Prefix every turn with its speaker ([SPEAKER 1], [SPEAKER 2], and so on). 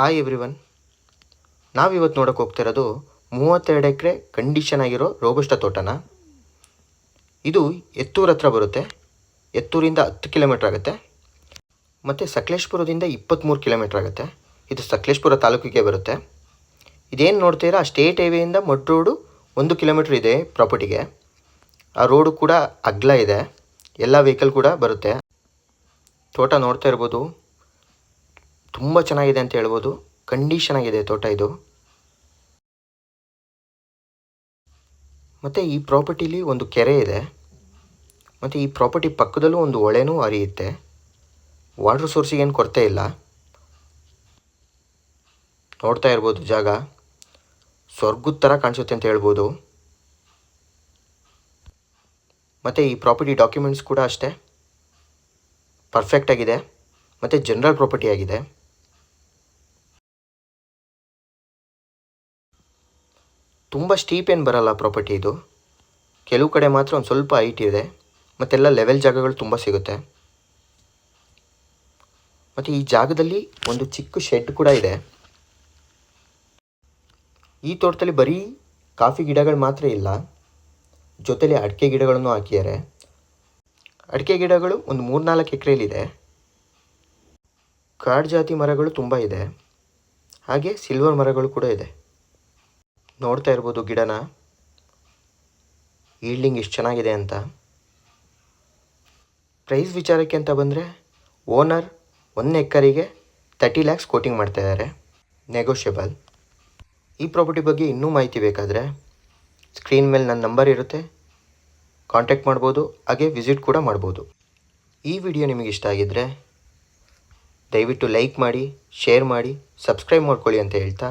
[SPEAKER 1] Hi everyone ನಾವಿವತ್ತು ನೋಡೋಕೆ ಹೋಗ್ತಿರೋದು ಮೂವತ್ತೆರಡು ಎಕರೆ ಕಂಡೀಷನ್ ಆಗಿರೋ ರೋಬಸ್ಟ ತೋಟನ. ಇದು ಎತ್ತೂರು ಹತ್ರ ಬರುತ್ತೆ. ಎತ್ತೂರಿಂದ ಹತ್ತು ಕಿಲೋಮೀಟ್ರ್ ಆಗುತ್ತೆ. ಮತ್ತು ಸಕಲೇಶ್ಪುರದಿಂದ ಇಪ್ಪತ್ತ್ಮೂರು ಕಿಲೋಮೀಟ್ರ್ ಆಗುತ್ತೆ. ಇದು ಸಕಲೇಶ್ಪುರ ತಾಲೂಕಿಗೆ ಬರುತ್ತೆ. ಇದೇನು ನೋಡ್ತೀರಾ ಸ್ಟೇಟ್ ಹೈವೇಯಿಂದ ಮಡ್ ರೋಡು ಒಂದು ಕಿಲೋಮೀಟ್ರ್ ಇದೆ ಪ್ರಾಪರ್ಟಿಗೆ ಆ ರೋಡು ಕೂಡ ಅಗ್ಲ ಇದೆ. ಎಲ್ಲ ವೆಹಿಕಲ್ ಕೂಡ ಬರುತ್ತೆ. ತೋಟ ನೋಡ್ತಾ ಇರ್ಬೋದು. ತುಂಬ ಚೆನ್ನಾಗಿದೆ ಅಂತ ಹೇಳ್ಬೋದು. ಕಂಡೀಷನ್ ಆಗಿದೆ ತೋಟ ಇದು. ಮತ್ತು ಈ ಪ್ರಾಪರ್ಟಿಲಿ ಒಂದು ಕೆರೆ ಇದೆ. ಮತ್ತು ಈ ಪ್ರಾಪರ್ಟಿ ಪಕ್ಕದಲ್ಲೂ ಒಂದು ಹೊಳೆನೂ ಹರಿಯುತ್ತೆ. ವಾಟರ್ ಸೋರ್ಸಿಗೇನು ಕೊರತೆ ಇಲ್ಲ. ನೋಡ್ತಾ ಇರ್ಬೋದು ಜಾಗ. ಸ್ವರ್ಗದ ಥರ ಕಾಣಿಸುತ್ತೆ ಅಂತ ಹೇಳ್ಬೋದು. ಮತ್ತು ಈ ಪ್ರಾಪರ್ಟಿ ಡಾಕ್ಯುಮೆಂಟ್ಸ್ ಕೂಡ ಅಷ್ಟೇ. ಪರ್ಫೆಕ್ಟಾಗಿದೆ ಮತ್ತು ಜನರಲ್ ಪ್ರಾಪರ್ಟಿ ಆಗಿದೆ. ತುಂಬ ಸ್ಟೀಪ್ ಏನು ಬರಲ್ಲ ಪ್ರಾಪರ್ಟಿ ಇದು. ಕೆಲವು ಕಡೆ ಮಾತ್ರ ಒಂದು ಸ್ವಲ್ಪ ಹೈಟ್ ಇದೆ. ಮತ್ತೆಲ್ಲ ಲೆವೆಲ್ ಜಾಗಗಳು ತುಂಬ ಸಿಗುತ್ತೆ. ಮತ್ತು ಈ ಜಾಗದಲ್ಲಿ ಒಂದು ಚಿಕ್ಕ ಶೆಡ್ ಕೂಡ ಇದೆ. ಈ ತೋಟದಲ್ಲಿ ಬರೀ ಕಾಫಿ ಗಿಡಗಳು ಮಾತ್ರ ಇಲ್ಲ. ಜೊತೆಲಿ ಅಡಿಕೆ ಗಿಡಗಳನ್ನು ಹಾಕಿದ್ದಾರೆ. ಅಡಿಕೆ ಗಿಡಗಳು ಒಂದು ಮೂರ್ನಾಲ್ಕು ಎಕರೆಯಲ್ಲಿದೆ ಕಾಡು ಜಾತಿ ಮರಗಳು ತುಂಬ ಇದೆ. ಹಾಗೆ ಸಿಲ್ವರ್ ಮರಗಳು ಕೂಡ ಇದೆ. ನೋಡ್ತಾ ಇರ್ಬೋದು ಗಿಡನ. ಈಲ್ಡಿಂಗ್ ಎಷ್ಟು ಚೆನ್ನಾಗಿದೆ ಅಂತ. ಪ್ರೈಸ್ ವಿಚಾರಕ್ಕೆ ಅಂತ ಬಂದರೆ ಓನರ್ ಒಂದು ಎಕರಿಗೆ ತರ್ಟಿ ಲ್ಯಾಕ್ಸ್ ಕೋಟಿಂಗ್ ಮಾಡ್ತಾ ಇದ್ದಾರೆ ನೆಗೋಷಿಯಬಲ್ ಈ ಪ್ರಾಪರ್ಟಿ ಬಗ್ಗೆ ಇನ್ನೂ ಮಾಹಿತಿ ಬೇಕಾದರೆ ಸ್ಕ್ರೀನ್ ಮೇಲೆ ನನ್ನ ನಂಬರ್ ಇರುತ್ತೆ. ಕಾಂಟ್ಯಾಕ್ಟ್ ಮಾಡ್ಬೋದು, ಹಾಗೆ ವಿಸಿಟ್ ಕೂಡ ಮಾಡ್ಬೋದು. ಈ ವಿಡಿಯೋ ನಿಮಗೆ ಇಷ್ಟ ಆಗಿದ್ದರೆ ದಯವಿಟ್ಟು ಲೈಕ್ ಮಾಡಿ ಶೇರ್ ಮಾಡಿ ಸಬ್ಸ್ಕ್ರೈಬ್ ಮಾಡ್ಕೊಳ್ಳಿ ಅಂತ ಹೇಳ್ತಾ